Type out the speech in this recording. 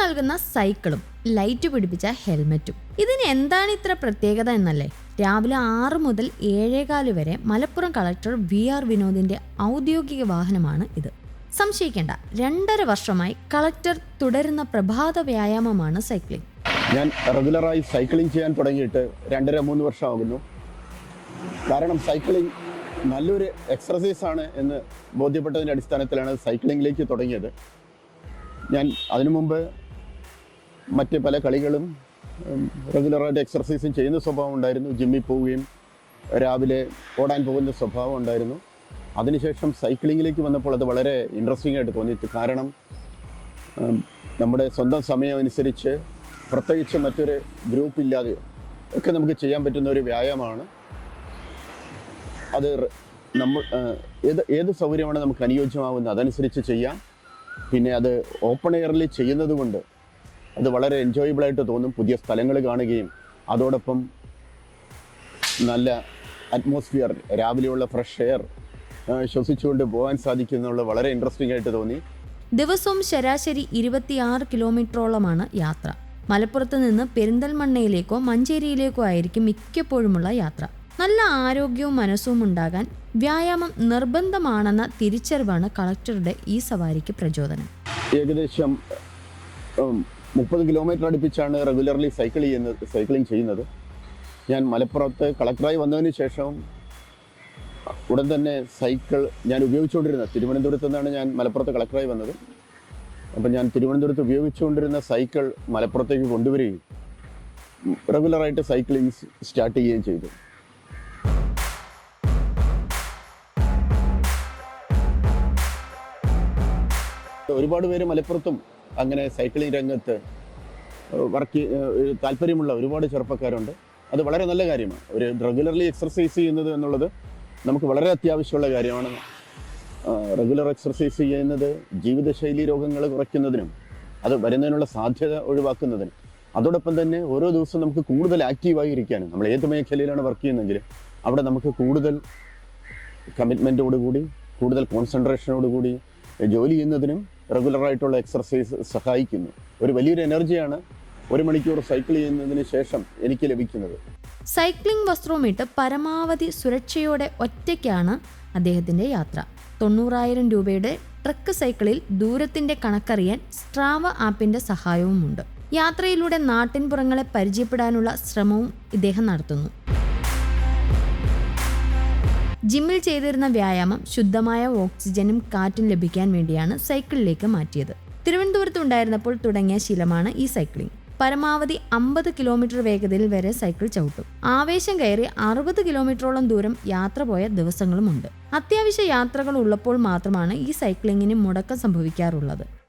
നൽകുന്ന സൈക്കിളും ലൈറ്റ് പിടിപ്പിച്ച ഹെൽമറ്റും. ഇതിന് എന്താണ് ഇത്ര പ്രത്യേകത എന്നല്ലേ? രാവിലെ ആറ് മുതൽ ഏഴേകാൽ വരെ മലപ്പുറം കളക്ടർ വി ആർ വിനോദിന്റെ ഔദ്യോഗിക വാഹനമാണ് ഇത്. സംശയിക്കേണ്ട രണ്ടര വർഷമായി കളക്ടർ തുടരുന്ന പ്രഭാത വ്യായാമമാണ് സൈക്ലിംഗ്. ഞാൻ റെഗുലറായി സൈക്ലിംഗ് ചെയ്യാൻ തുടങ്ങിയിട്ട് രണ്ടര മൂന്ന് വർഷമാകുന്നു. കാരണം സൈക്ലിംഗ് നല്ലൊരു എക്സർസൈസ് ആണ് എന്ന് ബോധ്യപ്പെട്ടതിന്റെ അടിസ്ഥാനത്തിലാണ് സൈക്ലിങ്ങിലേക്ക് തുടങ്ങിയത്. ഞാൻ അതിനു മുമ്പ് മറ്റ് പല കളികളും റെഗുലറായിട്ട് എക്സർസൈസും ചെയ്യുന്ന സ്വഭാവം ഉണ്ടായിരുന്നു. ജിമ്മിൽ പോവുകയും രാവിലെ ഓടാൻ പോകുന്ന സ്വഭാവം ഉണ്ടായിരുന്നു. അതിനുശേഷം സൈക്ലിങ്ങിലേക്ക് വന്നപ്പോൾ അത് വളരെ ഇൻട്രസ്റ്റിംഗ് ആയിട്ട് തോന്നി കാരണം നമ്മുടെ സ്വന്തം സമയം അനുസരിച്ച് പ്രത്യേകിച്ച് മറ്റൊരു ഗ്രൂപ്പ് ഇല്ലാതെ ഒക്കെ നമുക്ക് ചെയ്യാൻ പറ്റുന്ന ഒരു വ്യായാമമാണ്. അത് നമ്മൾ ഏത് ഏത് സൗകര്യമാണ് നമുക്ക് അനുയോജ്യമാവുന്നത്? അതനുസരിച്ച് ചെയ്യാം. പിന്നെ അത് ഓപ്പൺ എയറിൽ ചെയ്യുന്നത് കൊണ്ട് അത് വളരെ എൻജോയബിൾ ആയിട്ട് തോന്നും. പുതിയ സ്ഥലങ്ങൾ കാണുകയും അതോടൊപ്പം നല്ല അറ്റ്മോസ്ഫിയർ രാവിലെയുള്ള ഫ്രഷ് എയർ ശ്വസിച്ചുകൊണ്ട് പോകാൻ സാധിക്കുന്നുള്ള വളരെ ഇൻട്രസ്റ്റിംഗ് ആയിട്ട് തോന്നി. ദിവസവും ശരാശരി ഇരുപത്തിയാറ് കിലോമീറ്ററോളമാണ് യാത്ര. മലപ്പുറത്ത് നിന്ന് പെരിന്തൽമണ്ണയിലേക്കോ മഞ്ചേരിയിലേക്കോ ആയിരിക്കും മിക്കപ്പോഴുമുള്ള യാത്ര. നല്ല ആരോഗ്യവും മനസ്സും ഉണ്ടാകാൻ വ്യായാമം നിർബന്ധമാണെന്ന തിരിച്ചറിവാണ് കളക്ടറുടെ ഈ സവാരിക്ക് പ്രചോദനം. ഏകദേശം മുപ്പത് കിലോമീറ്റർ അടുപ്പിച്ചാണ് റെഗുലർലി സൈക്കിൾ ചെയ്യുന്നത് സൈക്ലിംഗ് ചെയ്യുന്നത്. ഞാൻ മലപ്പുറത്ത് കളക്ടറായി വന്നതിന് ശേഷം ഉടൻ തന്നെ സൈക്കിൾ ഞാൻ ഉപയോഗിച്ചുകൊണ്ടിരുന്ന തിരുവനന്തപുരത്ത് നിന്നാണ് ഞാൻ മലപ്പുറത്ത് കളക്ടറായി വന്നത്. അപ്പം ഞാൻ തിരുവനന്തപുരത്ത് ഉപയോഗിച്ചുകൊണ്ടിരുന്ന സൈക്കിൾ മലപ്പുറത്തേക്ക് കൊണ്ടുവരികയും റെഗുലറായിട്ട് സൈക്ലിംഗ് സ്റ്റാർട്ട് ചെയ്യുകയും ചെയ്തു. ഒരുപാട് പേര് മലപ്പുറത്തും അങ്ങനെ സൈക്ലിംഗ് രംഗത്ത് വർക്ക് താല്പര്യമുള്ള ഒരുപാട് ചെറുപ്പക്കാരുണ്ട്. അത് വളരെ നല്ല കാര്യമാണ്. ഒരു റെഗുലർലി എക്സർസൈസ് ചെയ്യുന്നത് എന്നുള്ളത് നമുക്ക് വളരെ അത്യാവശ്യമുള്ള കാര്യമാണ്. റെഗുലർ എക്സർസൈസ് ചെയ്യുന്നത് ജീവിതശൈലി രോഗങ്ങൾ കുറയ്ക്കുന്നതിനും അത് വരുന്നതിനുള്ള സാധ്യത ഒഴിവാക്കുന്നതിനും അതോടൊപ്പം തന്നെ ഓരോ ദിവസവും നമുക്ക് കൂടുതൽ ആക്റ്റീവായി ഇരിക്കാനും നമ്മൾ ഏത് മേഖലയിലാണ് വർക്ക് ചെയ്യുന്നതെങ്കിൽ അവിടെ നമുക്ക് കൂടുതൽ കമ്മിറ്റ്മെന്റോടുകൂടി കൂടുതൽ കോൺസെൻട്രേഷനോടുകൂടി ജോലി ചെയ്യുന്നതിനും റെഗുലറായിട്ടുള്ള എക്സർസൈസ് സഹായിക്കുന്നു. ഒരു വലിയൊരു എനർജിയാണ് ഒരു മണിക്കൂർ സൈക്കിൾ ചെയ്യുന്നതിന് ശേഷം എനിക്ക് ലഭിക്കുന്നത്. സൈക്ലിംഗ് വസ്ത്രവുമിട്ട് പരമാവധി സുരക്ഷയോടെ ഒറ്റയ്ക്കാണ് അദ്ദേഹത്തിന്റെ യാത്ര. തൊണ്ണൂറായിരം രൂപയുടെ ട്രക്ക് സൈക്കിളിൽ ദൂരത്തിന്റെ കണക്കറിയാൻ സ്ട്രാവ ആപ്പിന്റെ സഹായവുമുണ്ട്. യാത്രയിലൂടെ നാട്ടിൻപുറങ്ങളെ പരിചയപ്പെടാനുള്ള ശ്രമവും ഇദ്ദേഹം നടത്തുന്നു. ജിമ്മിൽ ചെയ്തിരുന്ന വ്യായാമം ശുദ്ധമായ ഓക്സിജനും കാറ്റും ലഭിക്കാൻ വേണ്ടിയാണ് സൈക്കിളിലേക്ക് മാറ്റിയത്. തിരുവനന്തപുരത്ത് ഉണ്ടായിരുന്നപ്പോൾ തുടങ്ങിയ ശീലമാണ് ഈ സൈക്ലിംഗ്. പരമാവധി അമ്പത് കിലോമീറ്റർ വേഗതയിൽ വരെ സൈക്കിൾ ചവിട്ടും. ആവേശം കയറി അറുപത് കിലോമീറ്ററോളം ദൂരം യാത്ര പോയ ദിവസങ്ങളുമുണ്ട്. അത്യാവശ്യ യാത്രകൾ ഉള്ളപ്പോൾ മാത്രമാണ് ഈ സൈക്ലിങ്ങിന് മുടക്കം സംഭവിക്കാറുള്ളത്.